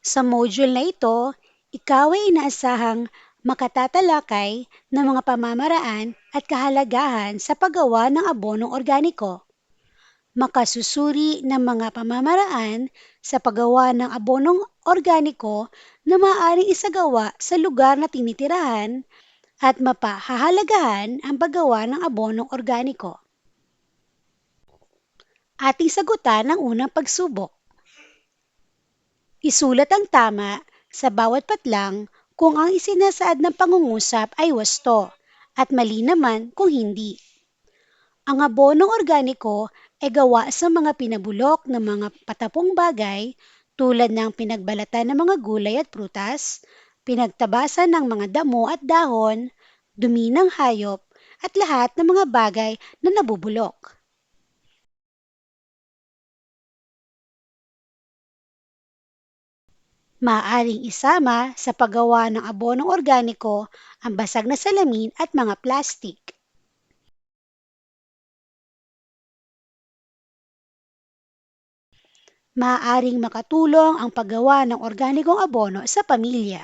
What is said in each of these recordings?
Sa module na ito, ikaw ay inaasahang makatatalakay ng mga pamamaraan at kahalagahan sa paggawa ng abonong organiko. Makasusuri ng mga pamamaraan sa paggawa ng abonong organiko na maaaring isagawa sa lugar na tinitirahan at mapahahalagahan ang paggawa ng abonong organiko. Ating sagutan ang unang pagsubok. Isulat ang tama sa bawat patlang kung ang isinasaad ng pangungusap ay wasto at mali naman kung hindi. Ang abonong organiko ay gawa sa mga pinabulok ng mga patapong bagay tulad ng pinagbalatan ng mga gulay at prutas, pinagtabasan ng mga damo at dahon, dumi ng hayop, at lahat ng mga bagay na nabubulok. Maaaring isama sa paggawa ng abonong organiko ang basag na salamin at mga plastik. Maaaring makatulong ang paggawa ng organikong abono sa pamilya.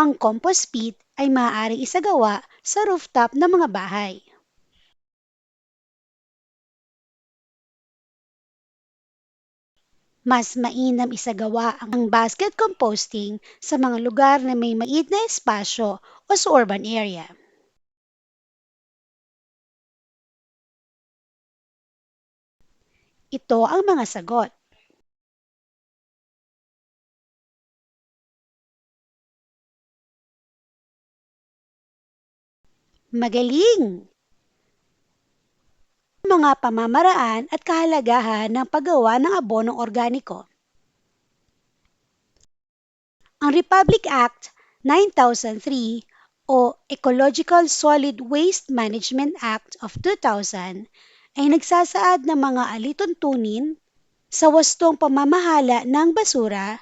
Ang compost pit ay maaaring isagawa sa rooftop ng mga bahay. Mas mainam isagawa ang basket composting sa mga lugar na may maliit na espasyo o sa urban area. Ito ang mga sagot. Magaling! Mga pamamaraan at kahalagahan ng paggawa ng abonong organiko. Ang Republic Act 9003 o Ecological Solid Waste Management Act of 2000 ay nagsasaad ng mga alituntunin sa wastong pamamahala ng basura,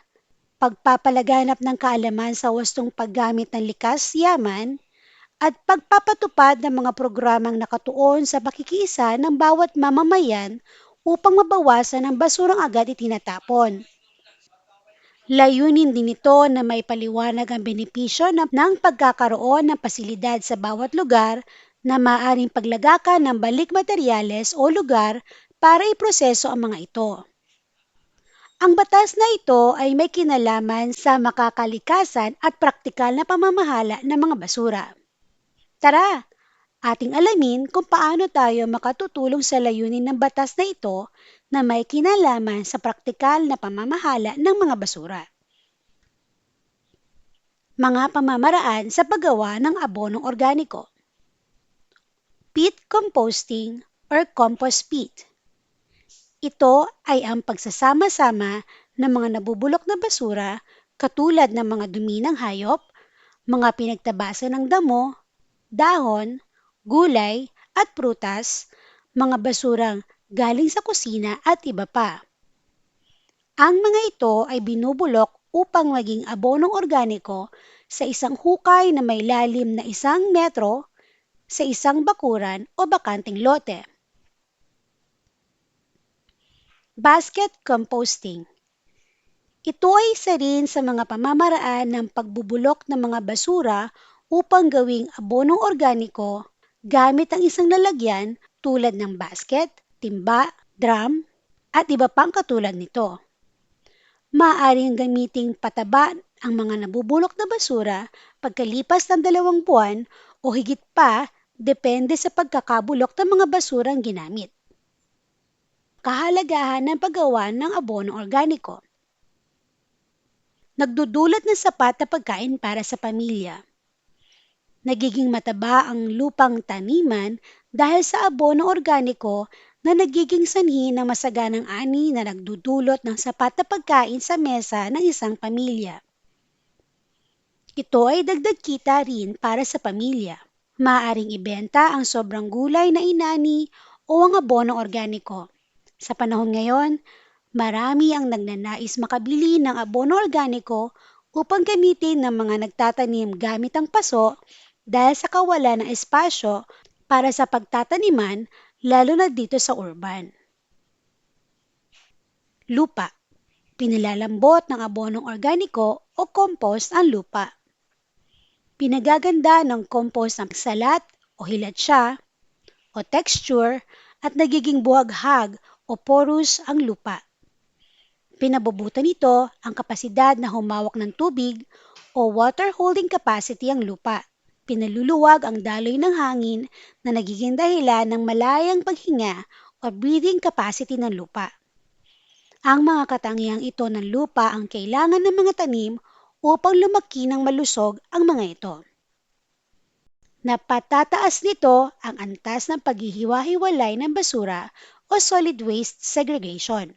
pagpapalaganap ng kaalaman sa wastong paggamit ng likas yaman, at pagpapatupad ng mga programang nakatuon sa pakikiisa ng bawat mamamayan upang mabawasan ang basurang agad itinatapon. Layunin din ito na may paliwanag ang benepisyo ng pagkakaroon ng pasilidad sa bawat lugar na maaaring paglagakan ng balik materyales o lugar para iproseso ang mga ito. Ang batas na ito ay may kinalaman sa makakalikasan at praktikal na pamamahala ng mga basura. Tara, ating alamin kung paano tayo makatutulong sa layunin ng batas na ito na may kinalaman sa praktikal na pamamahala ng mga basura. Mga pamamaraan sa paggawa ng abonong organiko. Peat composting or compost peat. Ito ay ang pagsasama-sama ng mga nabubulok na basura katulad ng mga dumi ng hayop, mga pinagtabasan ng damo, dahon, gulay at prutas, mga basurang galing sa kusina at iba pa. Ang mga ito ay binubulok upang maging abonong organiko sa isang hukay na may lalim na isang metro sa isang bakuran o bakanting lote. Basket composting Ito ay isa rin sa mga pamamaraan ng pagbubulok ng mga basura upang gawing abonong organiko gamit ang isang lalagyan tulad ng basket, timba, drum, at iba pang katulad nito. Maaaring gamiting pataba ang mga nabubulok na basura pagkalipas ng dalawang buwan o higit pa depende sa pagkakabulok ng mga basurang ginamit. Kahalagahan ng paggawa ng abono organiko. Nagdudulot ng sapat na pagkain para sa pamilya. Nagiging mataba ang lupang taniman dahil sa abono organiko na nagiging sanhi ng masaganang ani na nagdudulot ng sapat na pagkain sa mesa ng isang pamilya. Ito ay dagdag kita rin para sa pamilya. Maaring ibenta ang sobrang gulay na inani o ang abono organiko. Sa panahon ngayon, marami ang nagnanais makabili ng abono organiko upang gamitin ng mga nagtatanim gamit ang paso dahil sa kawalan ng espasyo para sa pagtataniman lalo na dito sa urban. Lupa. Pinalalambot ng abonong organiko o compost ang lupa. Pinagaganda ng compost ang salat o hilatsya o texture at nagiging buhaghag o porous ang lupa. Pinabubutan nito ang kapasidad na humawak ng tubig o water holding capacity ang lupa. Pinaluluwag ang daloy ng hangin na nagiging dahilan ng malayang paghinga o breathing capacity ng lupa. Ang mga katangiang ito ng lupa ang kailangan ng mga tanim upang lumaki ng malusog ang mga ito. Napatataas nito ang antas ng paghihiwa-hiwalay ng basura o solid waste segregation.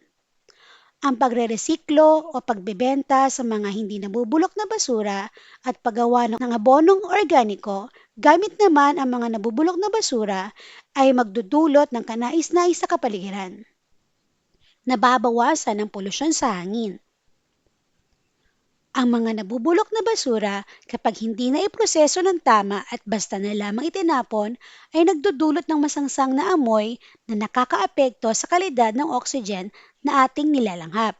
Ang pagreresiklo o pagbebenta sa mga hindi nabubulok na basura at paggawa ng abonong organiko gamit naman ang mga nabubulok na basura ay magdudulot ng kanais-nais sa kapaligiran nababawasan ang polusyon sa hangin. Ang mga nabubulok na basura kapag hindi na iproseso ng tama at basta na lamang itinapon ay nagdudulot ng masangsang na amoy na nakakaapekto sa kalidad ng oxygen na ating nilalanghap.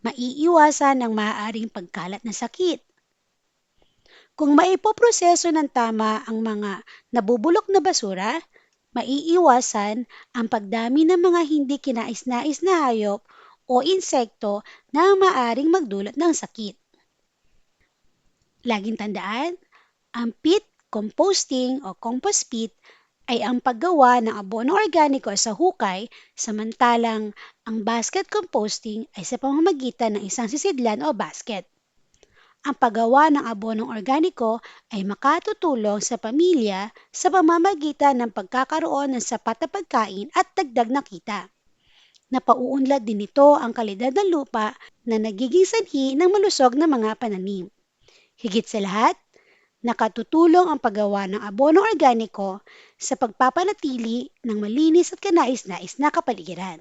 Maiiwasan ang maaaring pagkalat na sakit. Kung maipoproseso ng tama ang mga nabubulok na basura, maiiwasan ang pagdami ng mga hindi kinais-nais na hayop o insekto na maaring magdulot ng sakit. Laging tandaan, ang peat composting o compost pit ay ang paggawa ng abono organiko sa hukay samantalang ang basket composting ay sa pamamagitan ng isang sisidlan o basket. Ang paggawa ng abonong organiko ay makatutulong sa pamilya sa pamamagitan ng pagkakaroon ng sapat na pagkain at dagdag na kita. Napauunlad din nito ang kalidad ng lupa na nagiging sanhi ng malusog na mga pananim. Higit sa lahat, nakatutulong ang paggawa ng abonong organiko sa pagpapanatili ng malinis at kanais-nais na kapaligiran.